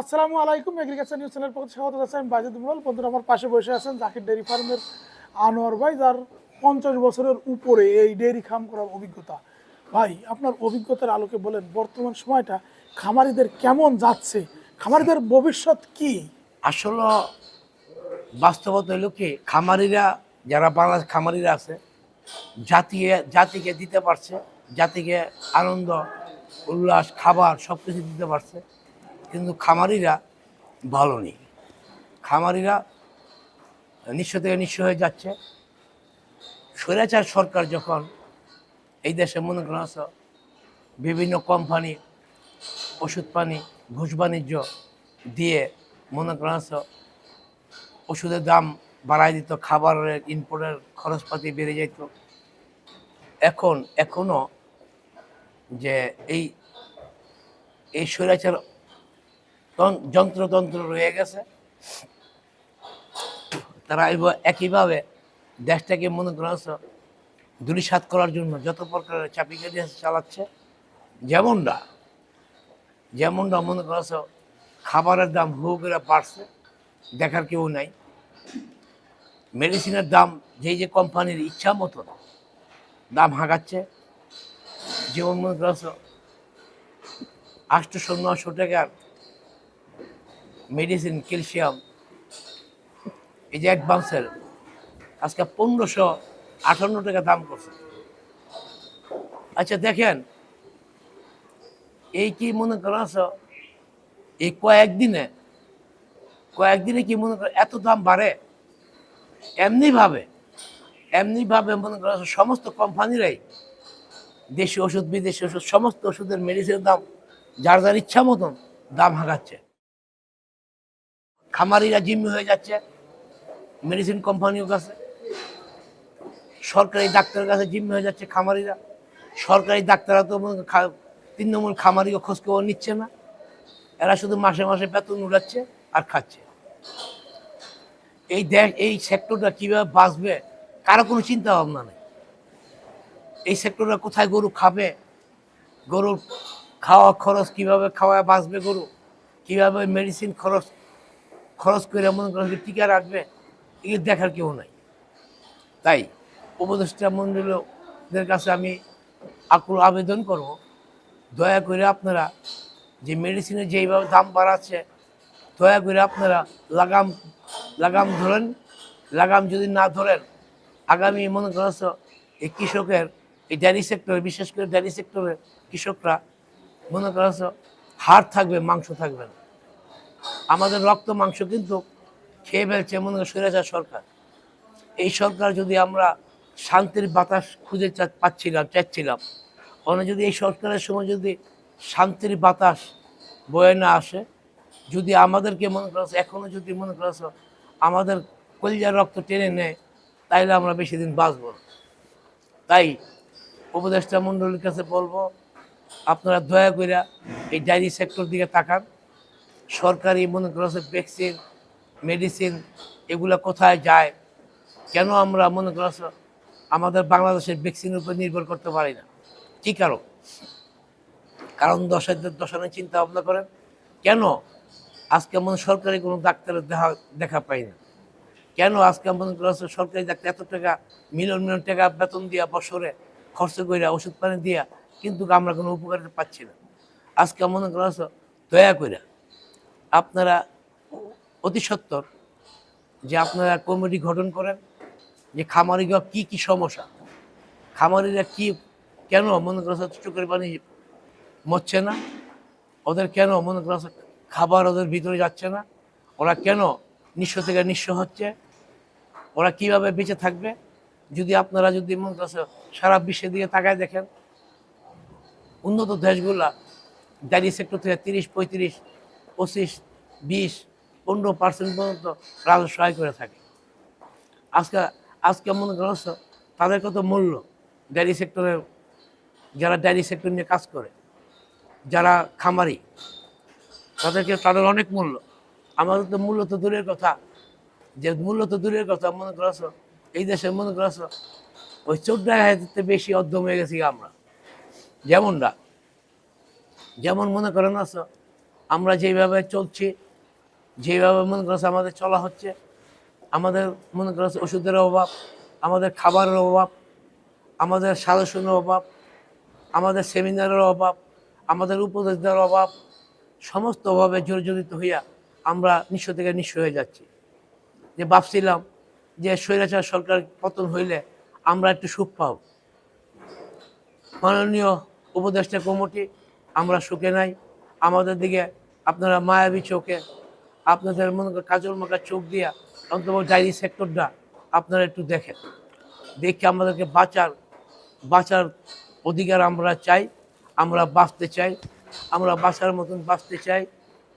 আসসালামু আলাইকুম agriculture news channel পক্ষ স্বাগত জানাচ্ছি। আমি বাজিদ মুরাল বন্ধুরা, আমার পাশে বসে আছেন জাকির ডেয়ারি ফার্মের আনোয়ার ভাই, যার পঞ্চাশ বছরের উপরে এই ডেয়ারি ফার্ম করার অভিজ্ঞতা। ভাই, আপনার অভিজ্ঞতার আলোকে বলেন, বর্তমান সময়টা খামারিদের কেমন যাচ্ছে? খামারিদের ভবিষ্যৎ কি? আসলে বাস্তবতা হলো কি, খামারিরা, যারা বাংলাদেশ খামারিরা আছে জাতিকে জাতিকে দিতে পারছে, জাতিকে আনন্দ, উল্লাস, খাবার সব কিছু দিতে পারছে। কিন্তু খামারিরা ভালো নেই। খামারিরা নিঃস্ব থেকে নিঃস্ব হয়ে যাচ্ছে। স্বৈরাচার সরকার যখন এই দেশে মনে করা বিভিন্ন কোম্পানি, ওষুধ পানি, ঘুষ বাণিজ্য দিয়ে মনে করা ওষুধের দাম বাড়াই দিত, খাবারের ইনপুটের খরচপাতি বেড়ে যেত। এখন এখনও যে এই এই স্বৈরাচার যন্ত্রতন্ত্র রয়ে গেছে। তারা একইভাবে দেশটাকে মনে করা হচ্ছে দুলিশাত করার জন্য যত প্রকারের চাপিকারি চালাচ্ছে। যেমনটা যেমনটা মনে করা হচ্ছে খাবারের দাম হু করে বাড়ছে, দেখার কেউ নাই। মেডিসিনের দাম যেই যে কোম্পানির ইচ্ছা মতো দাম হাঁকাচ্ছে। যেমন মনে করছ আটশোশো নশো টাকার মেডিসিন, ক্যালসিয়াম, এই যে অ্যাডভান্সের, আজকে পনেরোশো আটান্ন টাকা দাম করছে। আচ্ছা দেখেন, এই কি মনে করা এই কয়েকদিনে কয়েকদিনে কি মনে করো এত দাম বাড়ে? এমনিভাবে এমনিভাবে মনে করো সমস্ত কোম্পানিরাই দেশি ওষুধ, বিদেশি ওষুধ, সমস্ত ওষুধের মেডিসিনের দাম, যার যার ইচ্ছা মতন দাম হাঁকাচ্ছে। খামারিরা জিম্মি হয়ে যাচ্ছে মেডিসিন কোম্পানির কাছে। সরকারি ডাক্তারের কাছে জিম্মি হয়ে যাচ্ছে খামারিরা। সরকারি ডাক্তাররা তো তৃণমূল খামারিও খোঁজ খবর নিচ্ছে না। এরা শুধু মাসে মাসে বেতন উড়াচ্ছে আর খাচ্ছে। এই দেশ, এই সেক্টরটা কীভাবে বাঁচবে, কারও কোনো চিন্তা ভাবনা নেই। এই সেক্টরটা কোথায় গরু খাবে, গরুর খাওয়া খরচ কীভাবে খাওয়া বাঁচবে গরু, কীভাবে মেডিসিন খরচ খরচ করে মনে করেন যে টিকা রাখবে এগুলো দেখার কেউ নাই। তাই উপদেষ্টা মন্ডলীদের কাছে আমি আকুল আবেদন করব, দয়া করে আপনারা যে মেডিসিনের যেইভাবে দাম বাড়াচ্ছে, দয়া করে আপনারা লাগাম লাগাম ধরেন, লাগাম যদি না ধরেন, আগামী মনে করছ এই কৃষকের, এই ডেয়ারি সেক্টরে বিশেষ করে ডেয়ারি সেক্টরের কৃষকরা মনে করছ হাড় থাকবে, মাংস থাকবে না। আমাদের রক্ত মাংস কিন্তু খেয়ে ফেলছে মনে করে স্বৈরাচার সরকার। এই সরকার যদি আমরা শান্তির বাতাস খুঁজে পাচ্ছিলাম, চাচ্ছিলাম, অন্য যদি এই সরকারের সময় যদি শান্তির বাতাস বয়ে না আসে, যদি আমাদেরকে মনে করছ এখনও যদি মনে করছ আমাদের কলিজার রক্ত টেনে নেয়, তাইলে আমরা বেশি দিন বাঁচব তাই উপদেষ্টা মণ্ডলীর কাছে বলব, আপনারা দয়া করে এই ডায়েরি সেক্টর দিকে তাকান। সরকারি মনে করছে ভ্যাকসিন মেডিসিন এগুলো কোথায় যায়? কেন আমরা মনে করছ আমাদের বাংলাদেশের ভ্যাকসিনের উপর নির্ভর করতে পারি না? কি কারণ? কারণ দশের দশনের চিন্তা ভাবনা করেন, কেন আজকে মনে সরকারি কোনো ডাক্তারের দেখা দেখা পাই না? কেন আজকে মনে করছে সরকারি ডাক্তার এত টাকা, মিলিয়ন মিলিয়ন টাকা বেতন দিয়া বছরে খরচ কইরা ওষুধ পানি দিয়া, কিন্তু আমরা কোনো উপকারিতা পাচ্ছি না। আজকে মনে করছ দয়া কইরা আপনারা অতি সত্তর যে আপনারা কমিটি গঠন করেন, যে খামারিরা কি কি সমস্যা? খামারিরা কি, কেন মনে করছে পানি মরছে না? ওদের কেন মনে খাবার ওদের ভিতরে যাচ্ছে না? ওরা কেন নিঃস্ব থেকে নিঃস্ব হচ্ছে? ওরা কীভাবে বেঁচে থাকবে? যদি আপনারা যদি মনে সারা বিশ্বের দিকে তাকায় দেখেন, উন্নত দেশগুলা ডায়রি সেক্টর থেকে তিরিশ, পঁয়ত্রিশ, পঁচিশ বিশ, পনেরো পার্সেন্ট পর্যন্ত রাজস্ব আয় করে থাকে। আজকে আজকে মনে করছ তাদের কত মূল্য ডায়রি সেক্টরের যারা ডায়রি সেক্টর নিয়ে কাজ করে, যারা খামারি, তাদেরকে, তাদের অনেক মূল্য। আমাদের তো মূল্য তো দূরের কথা। যে মূল্য তো দূরের কথা মনে করছ এই দেশে মনে করছ ওই চোদ্দ হাজার বেশি অধ্যম হয়ে গেছি আমরা। যেমনটা, যেমন মনে করেন আমরা যেভাবে চলছি যেভাবে মনে করছে আমাদের চলা হচ্ছে, আমাদের মনে করছে ওষুধের অভাব, আমাদের খাবারের অভাব, আমাদের সাজেশনের অভাব, আমাদের সেমিনারের অভাব, আমাদের উপদেশ দেওয়ার অভাব সমস্ত অভাবে জর্জরিত হইয়া আমরা নিঃস্ব থেকে নিঃস্ব হয়ে যাচ্ছি। যে ভাবছিলাম যে স্বৈরাচার সরকার পতন হইলে আমরা একটু সুখ পাব। মাননীয় উপদেষ্টা কমিটি, আমরা সুখে নাই। আমাদের দিকে আপনারা মায়াবী চোখে আপনাদের মনে করেন কাজল মাখার চোখ দিয়া অন্তত ডায়েরি সেক্টরটা আপনারা একটু দেখেন। দেখে আমাদেরকে বাঁচার বাঁচার অধিকার আমরা চাই, আমরা বাঁচতে চাই, আমরা বাঁচার মতন বাঁচতে চাই।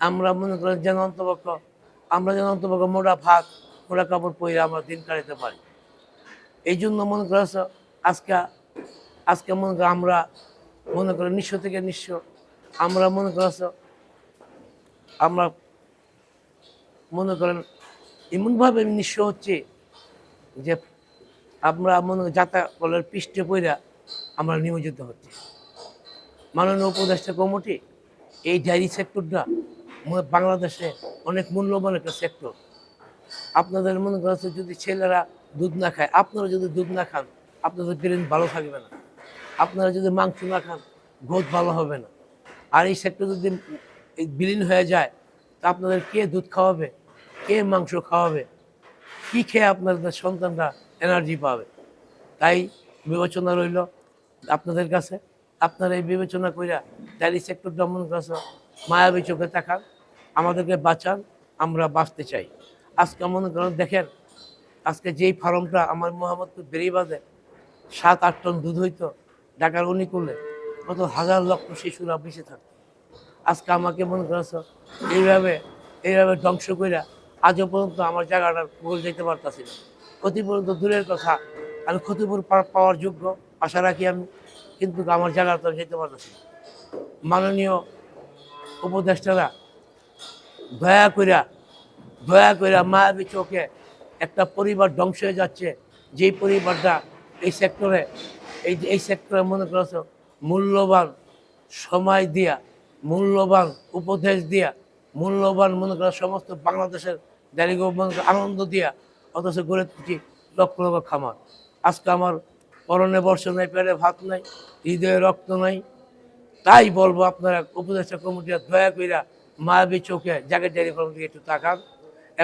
আমরা মনে করেন যেন অন্তপক্ষ, আমরা যেন অন্তপক্ষ মোটা ভাত, মোটা কাপড় পরে আমরা দিন কাটাতে পারি। এই জন্য মনে করেছ আজকে আজকে মনে করেন আমরা মনে করেন নিঃস্ব থেকে নিঃস্ব। আমরা মনে করেছ আমরা মনে করেন, এমনভাবে নিঃস্ব হচ্ছে যে আমরা মনে যাতা কলের পৃষ্ঠে পইরা আমরা নিয়োজিত হচ্ছি। মাননীয় উপদেষ্টা কমিটি, এই ডায়েরি সেক্টরটা বাংলাদেশে অনেক মূল্যবান একটা সেক্টর আপনাদের মনে করছে যদি ছেলেরা দুধ না খায়, আপনারা যদি দুধ না খান, আপনাদের ব্রেন ভালো থাকবে না। আপনারা যদি মাংস না খান গোদ ভালো হবে না। আর এই সেক্টর যদি বিলীন হয়ে যায়, তা আপনাদের কে দুধ খাওয়াবে? কে মাংস খাওয়াবে? কি খেয়ে আপনাদের সন্তানরা এনার্জি পাবে? তাই বিবেচনা রইল আপনাদের কাছে। আপনারা এই বিবেচনা কইরা ডায়েরি সেক্টর মনে করছে মায়াবী চোখে তাকান, আমাদেরকে বাঁচান, আমরা বাঁচতে চাই। আজকে মনে করেন, দেখেন, আজকে যেই ফার্মটা আমার মোহাম্মদপুর বেরিবাদে সাত আট টন দুধ হইতো, ঢাকার উনিকুলে কত হাজার লক্ষ শিশুরা বেঁচে থাকতো। আজকে আমাকে মনে করেছ এইভাবে এইভাবে ধ্বংস কইরা আজও পর্যন্ত আমার জায়গাটা গোল যেতে পারতাছি না। ক্ষতি পর্যন্ত দূরের কথা, আমি ক্ষতিপূরণ পাওয়ার যোগ্য, আশা রাখি আমি, কিন্তু আমার জায়গাটা যেতে পারতেছি মাননীয় উপদেষ্টারা দয়া কইরা দয়া কইরা মায়াবী চোখে একটা পরিবার ধ্বংস হয়ে যাচ্ছে, যেই পরিবারটা এই সেক্টরে এই এই সেক্টরে মনে করছ, মূল্যবান সময় দিয়া, মূল্যবান উপদেশ দিয়া, মূল্যবান মনে করা সমস্ত বাংলাদেশের দারিগো আনন্দ দিয়া, অথচ গড়ে তুলছি লক্ষ লক্ষ খামার। আজকে আমার পরনে বর্ষ নাই, পেটে ভাত নাই, হৃদয়ে রক্ত নাই। তাই বলব আপনারা, উপদেষ্টা কমিটিরা দয়া কইরা মায়াবী চোখে জাগের ফার্ম দিকে একটু তাকান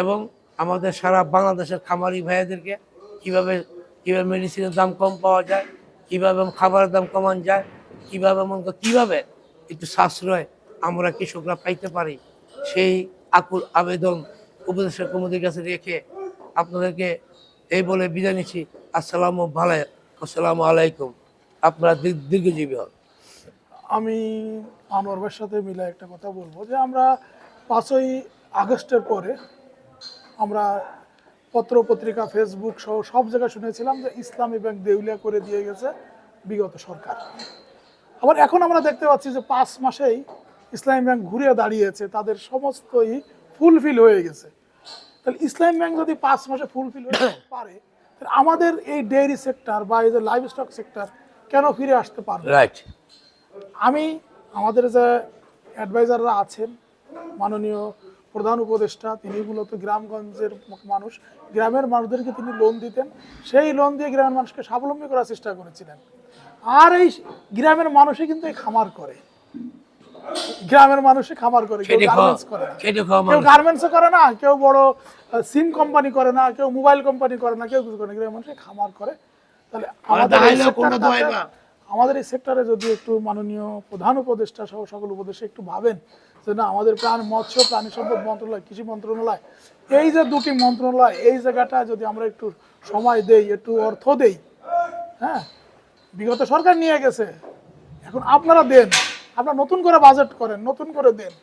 এবং আমাদের সারা বাংলাদেশের খামারি ভাইয়াদেরকে কীভাবে, কীভাবে মেডিসিনের দাম কম পাওয়া যায়, কীভাবে খাবারের দাম কমান যায়, কীভাবে মনে কীভাবে একটু সাশ্রয় আমরা কৃষকরা পাইতে পারি, সেই আকুল আবেদন উপদেষ্টা কমিটির কাছে রেখে আপনাদেরকে এই বলে বিদায় নিচ্ছি। আসসালামু ভালাই আসসালামু আলাইকুম। আপনারা দীর্ঘ- দীর্ঘজীবী হন। আমি আনোয়ার সাথে মিলে একটা কথা বলব যে আমরা পাঁচই আগস্টের পরে আমরা পত্র পত্রিকা ফেসবুক সহ সব জায়গায় শুনেছিলাম যে ইসলামী ব্যাংক দেউলিয়া করে দিয়ে গেছে বিগত সরকার। আবার এখন আমরা দেখতে পাচ্ছি যে পাঁচ মাসেই ইসলামী ব্যাংক ঘুরে দাঁড়িয়েছে, তাদের সমস্তই ফুলফিল হয়ে গেছে। তাহলে ইসলামী ব্যাংক যদি পাঁচ মাসে ফুলফিল হতে পারে তাহলে আমাদের এই ডেয়ারি সেক্টর বা এই যে লাইভ স্টক সেক্টর কেন ফিরে আসতে পারবে রাইট আমি আমাদের যে অ্যাডভাইজাররা আছেন মাননীয় প্রধান উপদেষ্টা তিনি মূলত গ্রামগঞ্জের মানুষ গ্রামের মানুষদেরকে তিনি লোন দিতেন সেই লোন দিয়ে গ্রামের মানুষকে স্বাবলম্বী করার চেষ্টা করেছিলেন। আর এই গ্রামের মানুষই কিন্তু এই খামার করে। গ্রামের মানুষই খামার করে কেউ গার্মেন্টস করে না। কেউ গার্মেন্টসও করে না কেউ বড় সিম কোম্পানি করে না কেউ মোবাইল কোম্পানি করে না কেউ কিছু করে না। গ্রামের মানুষই খামার করে। তাহলে আমাদের। আমাদের এই সেক্টরে যদি একটু মাননীয় প্রধান উপদেষ্টা সহ সকল উপদেষ্টা একটু ভাবেন যে না আমাদের প্রাণ মৎস্য প্রাণী সম্পদ মন্ত্রণালয় কৃষি মন্ত্রণালয় এই যে দুটি মন্ত্রণালয় এই জায়গাটা যদি আমরা একটু সময় দেই একটু অর্থ দেই হ্যাঁ বিগত সরকার নিয়ে গেছে। এখন আপনারা দেন। আপনারা নতুন করে বাজেট করেন নতুন করে দেন।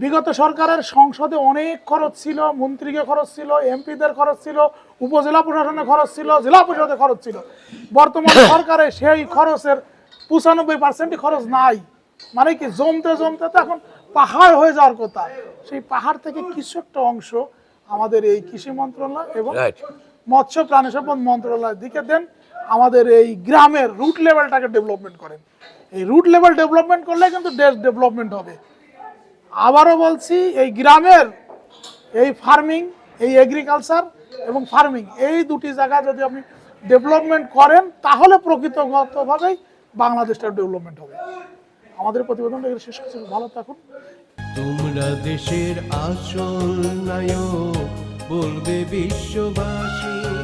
বিগত সরকারের সংসদে অনেক খরচ ছিল মন্ত্রীকে খরচ ছিল এমপিদের খরচ ছিল উপজেলা প্রশাসনের খরচ ছিল জেলা পরিষদের খরচ ছিল। বর্তমান সরকারে সেই খরচের পঁচানব্বই পার্সেন্টই খরচ নাই। মানে কি জমতে জমতে তো এখন পাহাড় হয়ে যাওয়ার কথা। সেই পাহাড় থেকে কিছু একটা অংশ আমাদের এই কৃষি মন্ত্রণালয় এবং মৎস্য প্রাণী সম্পদ মন্ত্রণালয়ের দিকে দেন। আমাদের এই গ্রামের রুট লেভেলটাকে ডেভেলপমেন্ট করেন। এই রুট লেভেল ডেভেলপমেন্ট করলে কিন্তু দেশ ডেভেলপমেন্ট হবে। আবারও বলছি, এই গ্রামের এই ফার্মিং এই এগ্রিকালচার এবং ফার্মিং এই দুটি জায়গা যদি আপনি ডেভেলপমেন্ট করেন, তাহলে প্রকৃতগতভাবেই বাংলাদেশটা ডেভেলপমেন্ট হবে। আমাদের প্রতিবেদনটা শেষ করছি, ভালো থাকুন। তোমরা দেশের আসল নায়ক, বলবে বিশ্ববাসী।